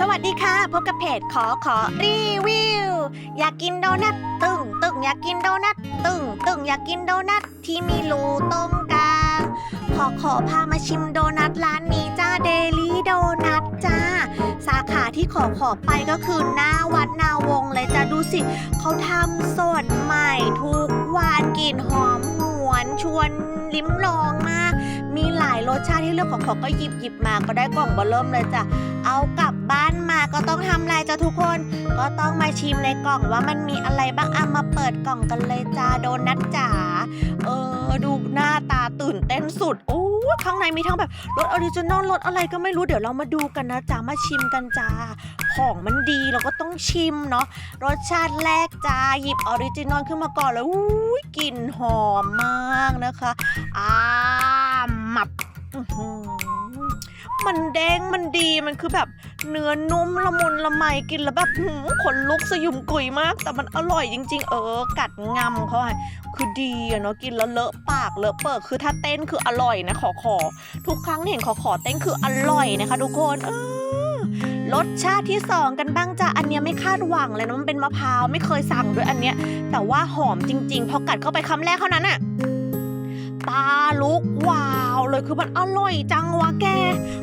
สวัสดีค่ะ พบกับเพจขอขอรีวิว อยากกินโดนัทตึงตึงอยากกินโดนัทตึงตึงอยากกินโดนัทที่มีรูตรงกลาง ขอขอพามาชิมโดนัทร้านนี้จ้าเดลี่โดนัทจ้า สาขาที่ขอขอไปก็คือหน้าวัดนาวงเลยจ้าดูสิเขาทำสดใหม่ทุกวันกลิ่นหอมหวนชวนลิ้มลองมาก มีหลายรสชาติที่เลือกของขอก็หยิบหยิบมาก็ได้กล่องเบอเริ่มเลยจ้ะ เอากลับบ้านมาก็ต้องทำอะไรจ้ะทุกคน ก็ต้องมาชิมในกล่องว่ามันมีอะไรบ้างเอามาเปิดกล่องกันเลยจ้าโดนัทจ๋าเออดูหน้าตาตื่นเต้นสุดโอ้ข้างในมีทั้งแบบรสออริจินอลรสอะไรก็ไม่รู้เดี๋ยวเรามาดูกันนะจ้ามาชิมกันจ้าของมันดีเราก็ต้องชิมเนาะรสชาติแรกจ้าหยิบออริจินอลขึ้นมาก่อนแล้วอุ้ยกลิ่นหอมมากนะคะอ่าหมับอื้อ มันแดงมันดีมันคือแบบเนื้อนุ่มละมุนละไมกินแล้วแบบหืมขนลุกสยุมกุยมาก แต่มันอร่อยจริง ๆ เออ กัดงำเขาให้คือดีอะเนาะกินแล้วเลอะปากเลอะเปิดคือถ้าเต้นคืออร่อยนะขอขอ ทุกครั้งที่เห็นขอขอเต้นคืออร่อยนะคะ ทุกคนเออรสชาติที่สองกันบ้างจ้ะ อันเนี้ยไม่คาดหวังเลยนะมันเป็นมะพร้าวไม่เคยสั่งด้วยอันเนี้ย แต่ว่าหอมจริง ๆ พอกัดเข้าไปคำแรกเท่านั้นอะ ตาลุกวาวเลยคือมันอร่อยจังวะแก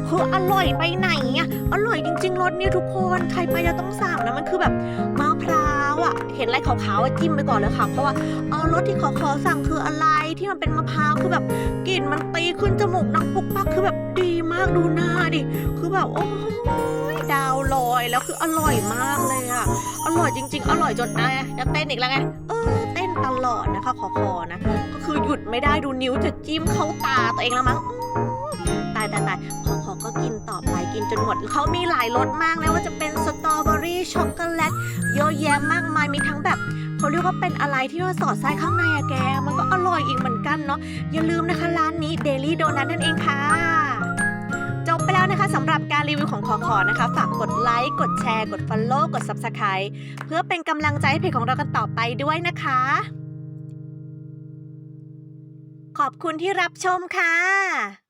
คืออร่อยไปไหนอะอร่อยจริงๆรสนี้ทุกคนใครไปจะต้องสั่งนะมันคือแบบมะพร้าวอะเห็นอะไรขาวๆอะจิ้มไปก่อนเลยค่ะเพราะว่าเออรสที่ขอขอสั่งคืออะไรที่มันเป็นมะพร้าวคือแบบกลิ่นมันตีขึ้นจมูกนังปุกปักคือแบบดีมากดูหน้าดิคือแบบโอ้ยดาวลอยแล้วคืออร่อยมากเลยอะอร่อยจริง ๆ อร่อยจนนะจะเต้นอีกแล้วไงเออ ตลอดนะคะขอขอนะ ก็คือหยุดไม่ได้ดูนิ้วจะจิ้มเข้าตาตัวเองแล้วมั้งตายตายตายขอขอก็กินต่อไปกินจนหมด เขามีหลายรสมากนะว่าจะเป็นสตรอเบอรี่ช็อกโกแลตเยอะแยะมากมายมีทั้งแบบเขาเรียกว่าเป็นอะไรที่ว่าสอดไส้ข้างในอะแก มันก็อร่อยอีกเหมือนกันเนาะ อย่าลืมนะคะร้านนี้ Daily Donut นั่นเองค่ะ สำหรับการรีวิวของขอขอนะคะ ฝากกดไลค์กดแชร์กด Follow กด Subscribe เพื่อเป็นกำลังใจให้เพจของเรากันต่อไปด้วยนะคะ ขอบคุณที่รับชมค่ะ